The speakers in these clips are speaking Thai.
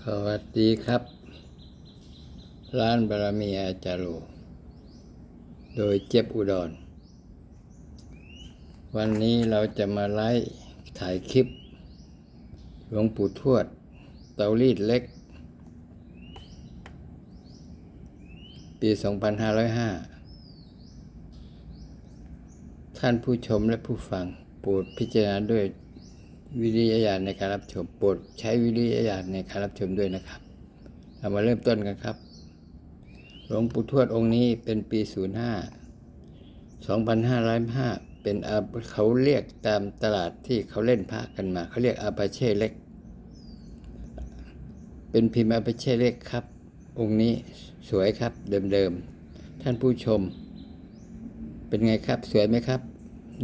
สวัสดีครับ ร้านบารมีอาจารโลโดยเจ็บอุดร วันนี้เราจะมาไลฟ์ถ่ายคลิป หลวงปู่ทวด เตารีดเล็ก ปี 2505 ท่านผู้ชมและผู้ฟังโปรดพิจารณาด้วย วิริยญาณในการรับชมโปรดใช้วิริยญาณในการรับชมด้วยนะครับ เรามาเริ่มต้นกันครับ หลวงปู่ทวดองค์นี้เป็นปี 05 2505 เป็นอาเขาเรียกตามตลาดที่เขาเล่นพระกันมา เขาเรียกอาปาเช่เล็ก เป็นพิมพ์อาปาเช่เล็กครับ องค์นี้สวยครับเดิมๆ ท่านผู้ชม เป็นไงครับสวยไหมครับ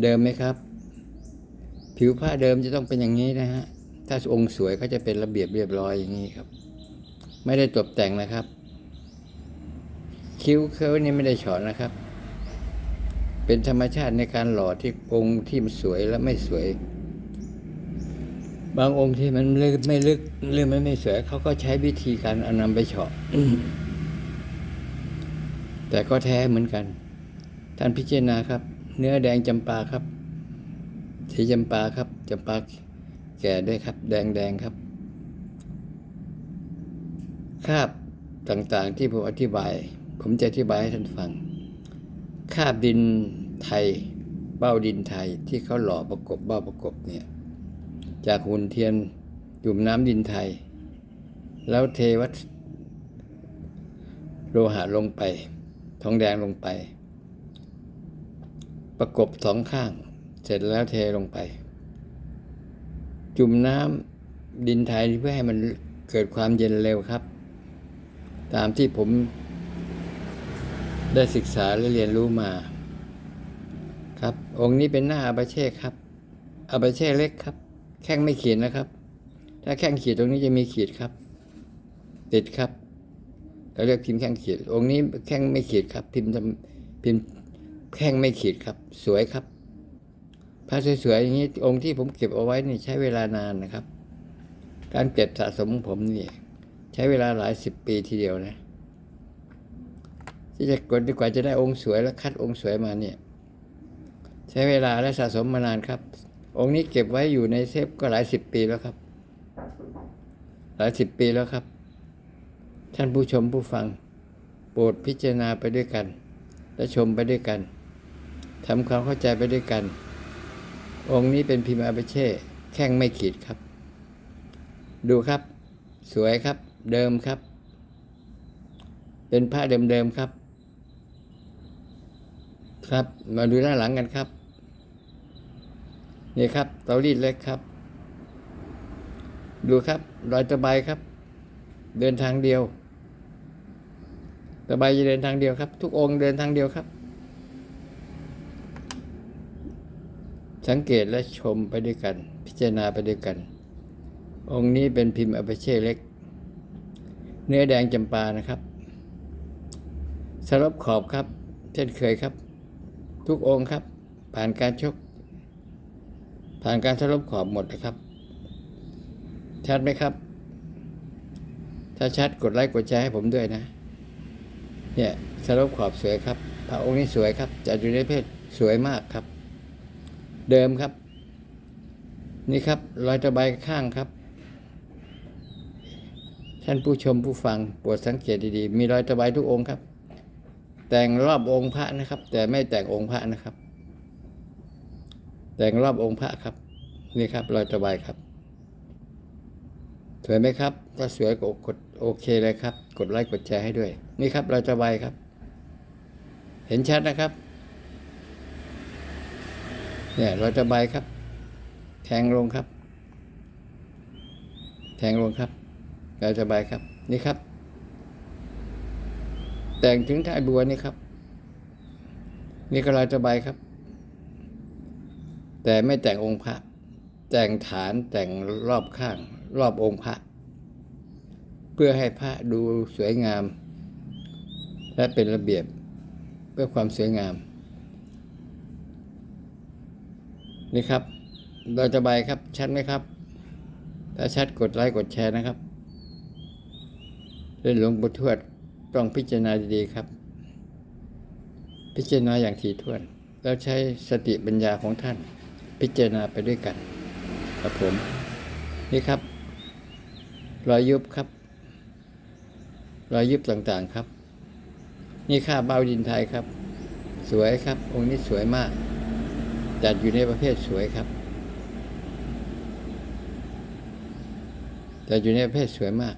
เดิมไหมครับ ผิวผ้าเดิมจะต้องเป็นอย่างนี้นะฮะ ถ้าองค์สวยก็จะเป็นระเบียบเรียบร้อยอย่างนี้ครับ ไม่ได้ตกแต่งนะครับ คิ้วเคิ้วนี่ไม่ได้เฉาะนะครับ เป็นธรรมชาติในการหล่อที่องค์ที่มันสวยและไม่สวย บางองค์ที่มันลึกไม่ลึกหรือมันไม่สวยเขาก็ใช้วิธีการเอานำไปเฉาะแต่ก็แท้เหมือนกัน ท่านพิจารณาครับ เนื้อแดงจำปาครับ สีจำปาครับจำปาแก่ด้วยครับ แดงแดงครับ คาบต่างๆที่ผมอธิบาย ผมจะอธิบายให้ท่านฟัง คาบดินไทย เบ้าดินไทยที่เขาหล่อประกบเบ้าประกบเนี่ย จากหุ่นเทียนจุ่มน้ำดินไทย แล้วเทวัตโลหะลงไป ทองแดงลงไป ประกบสองข้าง เสร็จแล้วเทลงไป จุ่มน้ำดินไทยเพื่อให้มันเกิดความเย็นเร็วครับ ตามที่ผมได้ศึกษาและเรียนรู้มา ครับ องค์นี้เป็นหน้าอาบาเช่ครับอาบาเช่เล็กครับ แข้งไม่ขีดนะครับ ถ้าแข้งขีดตรงนี้จะมีขีดครับ ติดครับเราเรียกพิมพ์แข้งขีด องค์นี้แข้งไม่ขีดครับ พิมพ์ทำพิมพ์แข้งไม่ขีดครับ สวยครับ พระสวยๆอย่างนี้องค์ที่ผมเก็บเอาไว้นี่ใช้เวลานานนะครับ การเก็บสะสมผมนี่ ใช้เวลาหลายสิบปีทีเดียวนะ ที่จะกดดีกว่าจะได้องค์สวยและคัดองค์สวยมาเนี่ย ใช้เวลาและสะสมมานานครับ องค์นี้เก็บไว้อยู่ในเซฟก็หลายสิบปีแล้วครับ หลายสิบปีแล้วครับ ท่านผู้ชมผู้ฟัง โปรดพิจารณาไปด้วยกัน และชมไปด้วยกันทำความเข้าใจไปด้วยกัน องค์นี้เป็นพิมพ์อาเปเช่ แข้งไม่ขีดครับ ดูครับ สวยครับ เดิมครับ เป็นผ้าเดิมๆครับ ครับ มาดูด้านหลังกันครับ นี่ครับเตารีดเล็กครับ ดูครับ รอยตะไบครับ เดินทางเดียวตะไบจะเดินทางเดียวครับ ทุกองค์เดินทางเดียวครับ สังเกตและชมไปด้วยกัน พิจารณาไปด้วยกัน องค์นี้เป็นพิมพ์อปเช่เล็ก เนื้อแดงจำปานะครับสลับขอบครับ เช่นเคยครับ ทุกองค์ครับ ผ่านการชก ผ่านการสลบขอบหมดนะครับ ชัดไหมครับ ถ้าชัดกดไลค์กดแชร์ให้ผมด้วยนะ เนี่ยสลบขอบสวยครับพระองค์นี้สวยครับจัดอยู่ในเพศสวยมากครับ เดิมครับ นี่ครับรอยตะไบข้างครับ ท่านผู้ชมผู้ฟังโปรดสังเกตดีๆ มีรอยตะไบทุกองค์ครับ แต่งรอบองค์พระนะครับ แต่ไม่แต่งองค์พระนะครับ แต่งรอบองค์พระครับ นี่ครับรอยตะไบครับสวยไหมครับถ้าสวยก็กดโอเคเลยครับ กดไลค์กดแชร์ให้ด้วย นี่ครับรอยตะไบครับ เห็นชัดนะครับ เนี่ยเรอยตะไบครับ แทงลงครับ แทงลงครับเรอยตะไบครับ นี่ครับ แต่งถึงท้ายบัวนี่ครับ นี่ก็เรอยตะไบครับ แต่ไม่แต่งองค์พระ แต่งฐานแต่งรอบข้าง รอบองค์พระ เพื่อให้พระดูสวยงาม และเป็นระเบียบเพื่อความสวยงาม นี่ครับ เรอยตะไบครับ ชัดไหมครับ ถ้าชัดกดไลค์กดแชร์นะครับเรื่องหลวงปู่ทวดต้องพิจารณาดีๆครับ พิจารณาอย่างถี่ถ้วน แล้วใช้สติปัญญาของท่าน พิจารณาไปด้วยกันครับผม นี่ครับ รอยยุบครับ รอยยุบต่างๆครับ นี่ค่าเบ้าดินไทยครับ สวยครับ องค์นี้สวยมาก จัดอยู่ในประเภทสวยครับจัดอยู่ในประเภทสวยมาก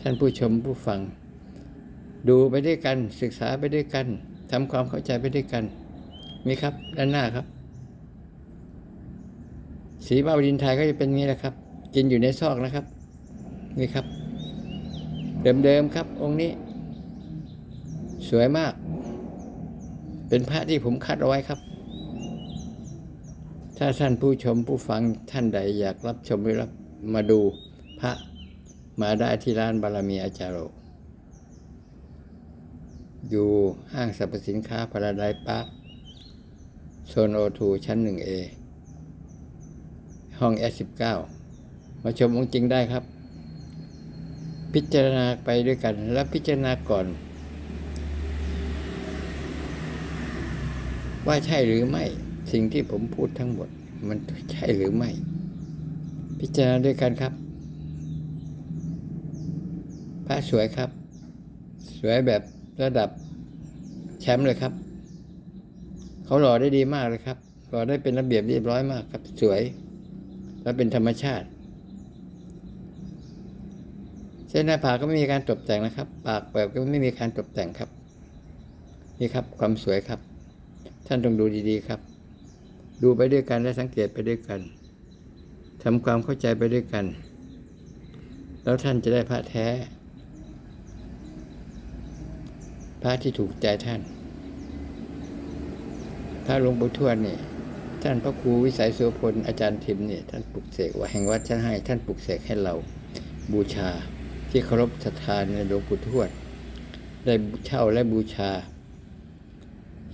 ท่านผู้ชมผู้ฟัง ดูไปด้วยกันศึกษาไปด้วยกันทำความเข้าใจไปด้วยกัน มีครับด้านหน้าครับ สีบ้าดินไทยก็จะเป็นงี้แหละครับ กินอยู่ในซอกนะครับ นี่ครับ เดิมๆครับ องค์นี้ สวยมาก เป็นพระที่ผมคัดเอาไว้ครับ ถ้าท่านผู้ชมผู้ฟังท่านใดอยากรับชมหรือรับมาดูพระมาได้ที่ร้านบารมีอาจารย์โรอยู่ห้างสรรพสินค้าพาราไดปาร์คโซนโอทูชั้นหนึ่งเอห้อง S19 มาชมองค์จริงได้ครับ พิจารณาไปด้วยกัน และพิจารณาก่อน ว่าใช่หรือไม่ สิ่งที่ผมพูดทั้งหมด มันใช่หรือไม่ พิจารณาด้วยกันครับ พระสวยครับ สวยแบบระดับแชมป์เลยครับ เขาหล่อได้ดีมากเลยครับหล่อได้เป็นระเบียบเรียบร้อยมากครับ สวย และเป็นธรรมชาติเส้นหน้าผากก็ไม่มีการตกแต่งนะครับ ปากเปิดก็ไม่มีการตกแต่งครับ นี่ครับความสวยครับ ท่านต้องดูดีๆครับ ดูไปด้วยกันและสังเกตไปด้วยกันทำความเข้าใจไปด้วยกัน แล้วท่านจะได้พระแท้ พระที่ถูกใจท่าน พระหลวงปู่ทวดนี่ท่านพระครูวิสัยโสพลอาจารย์ทิมเนี่ยท่านปลุกเสกว่าแห่งวัดชั้นให้ ท่านปลุกเสกให้เราบูชา ที่เคารพศรัทธาในหลวงปู่ทวด ได้เช่าและบูชา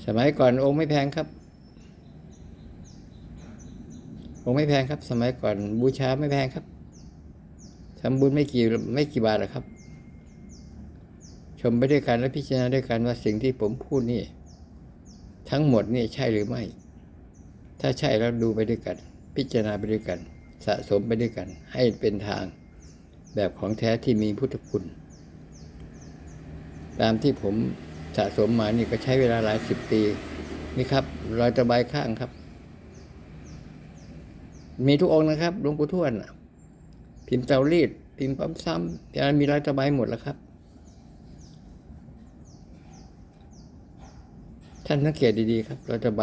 สมัยก่อนองค์ไม่แพงครับ องไม่แพงครับ สมัยก่อนบูชาไม่แพงครับทำบุญไม่กี่ไม่กี่บาทหรอกครับ ชมไปด้วยกันและพิจารณาด้วยกันว่าสิ่งที่ผมพูดนี่ ทั้งหมดนี่ใช่หรือไม่ ถ้าใช่แล้วดูไปด้วยกัน พิจารณาไปด้วยกัน สะสมไปด้วยกัน ให้เป็นทางแบบของแท้ที่มีพุทธคุณ ตามที่ผมสะสมมานี่ก็ใช้เวลาหลายสิบปีนี่ครับรอยตะไบข้างครับ มีทุกองค์นะครับหลวงปู่ทวดพิมพ์เตารีด พิมพ์ปั๊มซ้ำแต่มีรอยตะไบหมดแล้วครับ ท่านสังเกตดีๆครับรอยตะไบ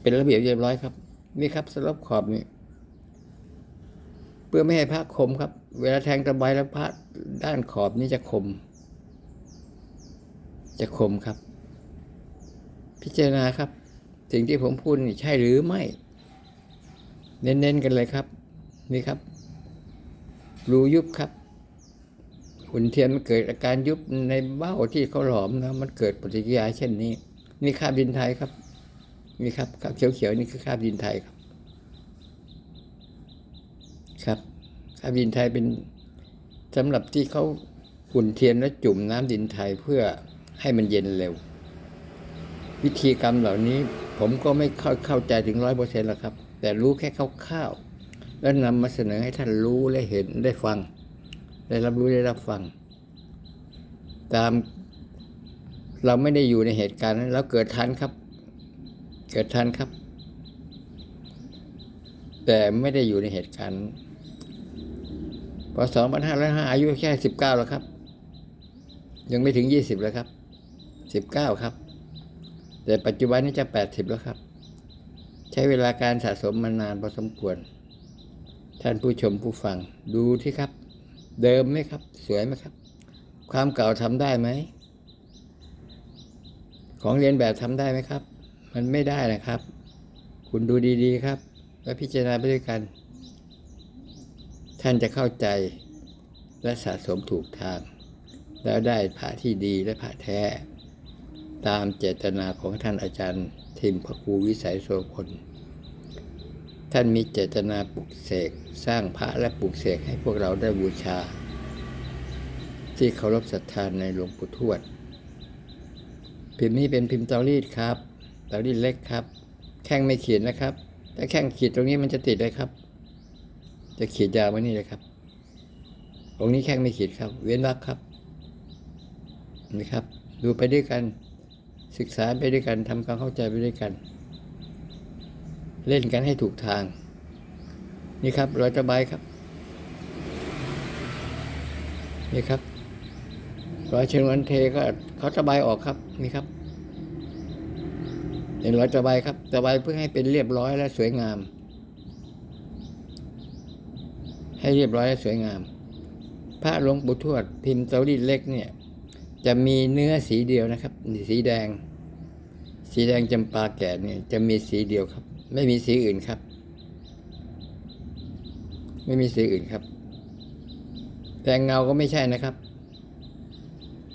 เป็นระเบียบเรียบร้อยครับ นี่ครับสลับขอบนี่เพื่อไม่ให้พระคมครับ เวลาแทงตะไบแล้วพระด้านขอบนี้จะคม จะคมครับ พิจารณาครับ สิ่งที่ผมพูดนี่ใช่หรือไม่ เน้นๆกันเลยครับ นี่ครับ รูยุบครับหุ่นเทียนมันเกิดอาการยุบในเบ้าที่เขาหลอมนะมันเกิดปฏิกิริยาเช่นนี้ นี่คาบดินไทยครับ นี่ครับคราบเขียวๆนี่คือคาบดินไทยครับ ครับคาบดินไทยเป็นสำหรับที่เขาหุ่นเทียนแล้วจุ่มน้ำดินไทยเพื่อให้มันเย็นเร็ว วิธีกรรมเหล่านี้ผมก็ไม่เข้าเข้าใจถึงร้อยเปอร์เซ็นต์หรอกครับ แต่รู้แค่คร่าวๆแล้วนำมาเสนอให้ท่านรู้และเห็นได้ฟัง ได้รับรู้ได้รับฟัง ตามเราไม่ได้อยู่ในเหตุการณ์นั้นเราเกิดทันครับ เกิดทันครับ แต่ไม่ได้อยู่ในเหตุการณ์พอสองพันห้าร้อยห้าอายุแค่สิบเก้าแล้วครับ ยังไม่ถึงยี่สิบเลยครับสิบเก้าครับ แต่ปัจจุบันนี้จะแปดสิบแล้วครับ ใช้เวลาการสะสมมานานพอสมควร ท่านผู้ชมผู้ฟังดูที่ครับ เดิมไหมครับ สวยไหมครับ ความเก่าทำได้ไหม ของเรียนแบบทำได้ไหมครับ มันไม่ได้นะครับ คุณดูดีๆครับ และพิจารณาไปด้วยกัน ท่านจะเข้าใจและสะสมถูกทาง แล้วได้พระที่ดีและพระแท้ ตามเจตนาของท่านอาจารย์ ทิมพระครูวิสัยโสพลท่านมีเจตนาปลุกเสกสร้างพระและปลุกเสกให้พวกเราได้บูชา ที่เคารพศรัทธาในหลวงปู่ทวด พิมพ์นี้เป็นพิมพ์เตารีดครับเตารีดเล็กครับ แข้งไม่ขีดนะครับ ถ้าแข้งขีดตรงนี้มันจะติดเลยครับ จะขีดยาวมานี่เลยครับ ตรงนี้แข้งไม่ขีดครับ เว้นวรรคครับนี่ครับ ดูไปด้วยกัน ศึกษาไปด้วยกันทำความเข้าใจไปด้วยกัน เล่นกันให้ถูกทาง นี่ครับรอยตะไบครับ นี่ครับรอยเชิงวันเทก็เขาตะไบออกครับนี่ครับเป็นรอยตะไบครับตะไบเพื่อให้เป็นเรียบร้อยและสวยงาม ให้เรียบร้อยและสวยงาม พระหลวงปู่ทวดพิมพ์เตารีดเล็กเนี่ย จะมีเนื้อสีเดียวนะครับสีแดง สีแดงจำปาแก่เนี่ยจะมีสีเดียวครับ ไม่มีสีอื่นครับ ไม่มีสีอื่นครับ แต่เงาก็ไม่ใช่นะครับ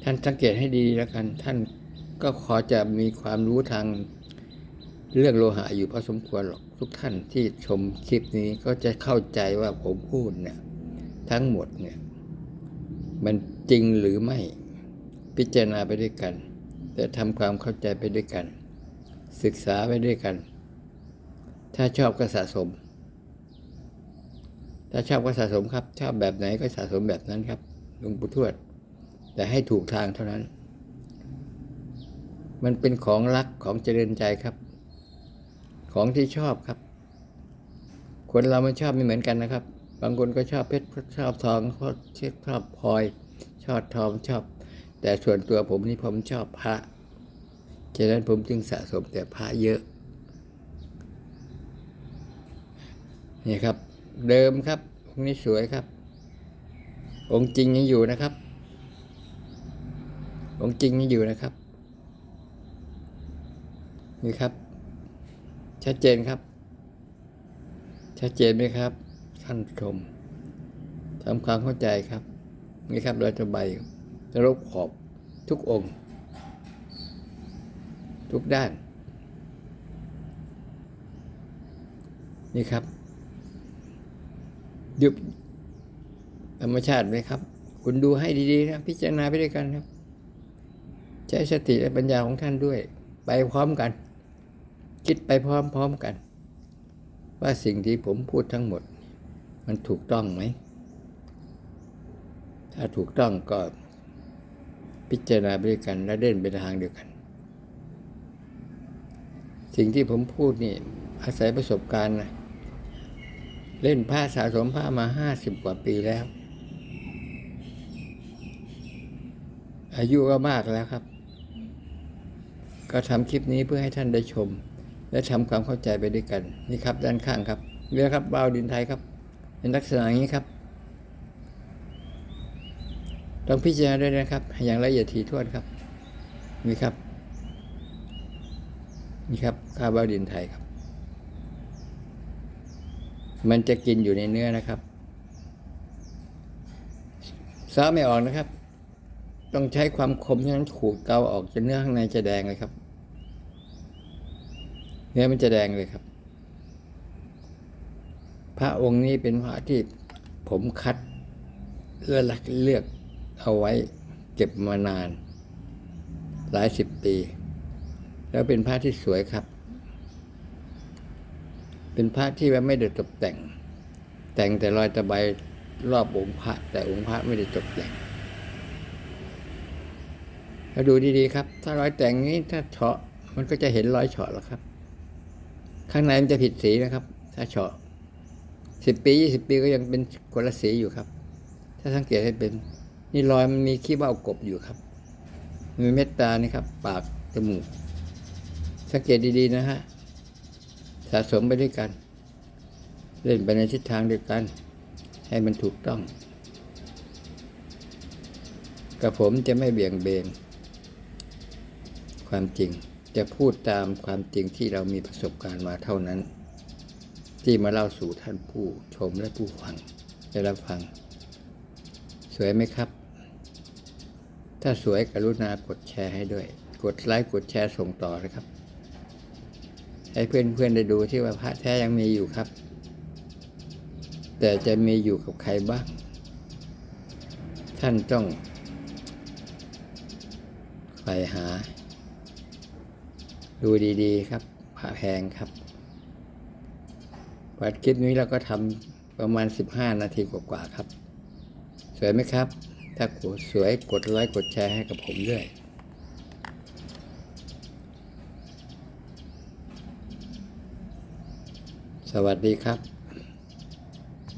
ท่านสังเกตให้ดีแล้วกัน ท่านก็ขอจะมีความรู้ทางเรื่องโลหะอยู่พอสมควรหรอกทุกท่านที่ชมคลิปนี้ก็จะเข้าใจว่าผมพูดเนี่ยทั้งหมดเนี่ย มันจริงหรือไม่ พิจารณาไปด้วยกัน แต่ทำความเข้าใจไปด้วยกัน ศึกษาไปด้วยกัน ถ้าชอบก็สะสม ถ้าชอบก็สะสมครับ ชอบแบบไหนก็สะสมแบบนั้นครับหลวงปู่ทวด แต่ให้ถูกทางเท่านั้น มันเป็นของรักของเจริญใจครับ ของที่ชอบครับ คนเรามันชอบไม่เหมือนกันนะครับ บางคนก็ชอบเพชรชอบทองเขาชอบพลอยชอบทองชอบ แต่ส่วนตัวผมนี่ผมชอบพระฉะนั้นผมจึงสะสมแต่พระเยอะนี่ครับ เดิมครับองค์นี้สวยครับ องค์จริงยังอยู่นะครับ องค์จริงยังอยู่นะครับ นี่ครับ ชัดเจนครับ ชัดเจนไหมครับ ท่านชมทำความเข้าใจครับ นี่ครับเราจะใบ จะลบขอบทุกองค์ ทุกด้าน นี่ครับ ยุบธรรมชาติไหมครับ คุณดูให้ดีๆนะ พิจารณาไปด้วยกันครับ ใช้สติและปัญญาของท่านด้วย ไปพร้อมกัน คิดไปพร้อมๆกัน ว่าสิ่งที่ผมพูดทั้งหมด มันถูกต้องไหม ถ้าถูกต้องก็ พิจารณาไปด้วยกัน และเดินไปทางเดียวกัน สิ่งที่ผมพูดนี่อาศัยประสบการณ์นะเล่นผ้าสะสมผ้ามาห้าสิบกว่าปีแล้ว อายุก็มากแล้วครับ ก็ทำคลิปนี้เพื่อให้ท่านได้ชม และทำความเข้าใจไปด้วยกัน นี่ครับด้านข้างครับเรือครับบาวดินไทยครับเป็นลักษณะอย่างนี้ครับ ต้องพิจารณาด้วยนะครับ อย่างละเอียดถี่ถ้วนครับนี่ครับนี่ครับข้าวบาดินไทยครับ มันจะกินอยู่ในเนื้อนะครับซ้าไม่ออกนะครับ ต้องใช้ความคมฉะนั้นขูดเกาออกจนเนื้อข้างในจะแดงเลยครับ เนื้อมันจะแดงเลยครับ พระองค์นี้เป็นพระที่ผมคัดเลือกเลือก เอาไว้เก็บมานาน หลายสิบปี แล้วเป็นพระที่สวยครับ เป็นพระที่ว่าไม่ได้ตกแต่ง แต่งแต่รอยตะไบรอบองค์พระ แต่องค์พระไม่ได้ตกแต่งถ้าดูดีๆครับ ถ้ารอยแต่งนี้ถ้าเฉาะมันก็จะเห็นรอยเฉาะแล้วครับ ข้างในมันจะผิดสีนะครับ ถ้าเฉาะสิบปียี่สิบปีก็ยังเป็นคนละสีอยู่ครับ ถ้าสังเกตให้เป็น นี่รอยมันมีขี้เบ้ากบอยู่ครับ มีเม็ดตานี่ครับ ปากจมูก สังเกตดีๆนะฮะ สะสมไปด้วยกัน เล่นไปในทิศทางเดียวกัน ให้มันถูกต้อง กับผมจะไม่เบี่ยงเบนความจริงจะพูดตามความจริงที่เรามีประสบการณ์มาเท่านั้น ที่มาเล่าสู่ท่านผู้ชมและผู้ฟังได้รับฟัง สวยไหมครับ ถ้าสวยกรุณากดแชร์ให้ด้วย กดไลค์กดแชร์ส่งต่อนะครับ ให้เพื่อนๆได้ดูที่ว่าพระแท้ยังมีอยู่ครับ แต่จะมีอยู่กับใครบ้าง ท่านต้องไปหา ดูดีๆครับผ่าแพงครับปัดคลิปนี้เราก็ทำประมาณ 15 นาทีกว่าๆครับ สวยไหมครับ ถ้าสวยกดไลค์กดแชร์ให้กับผมด้วยสวัสดีครับ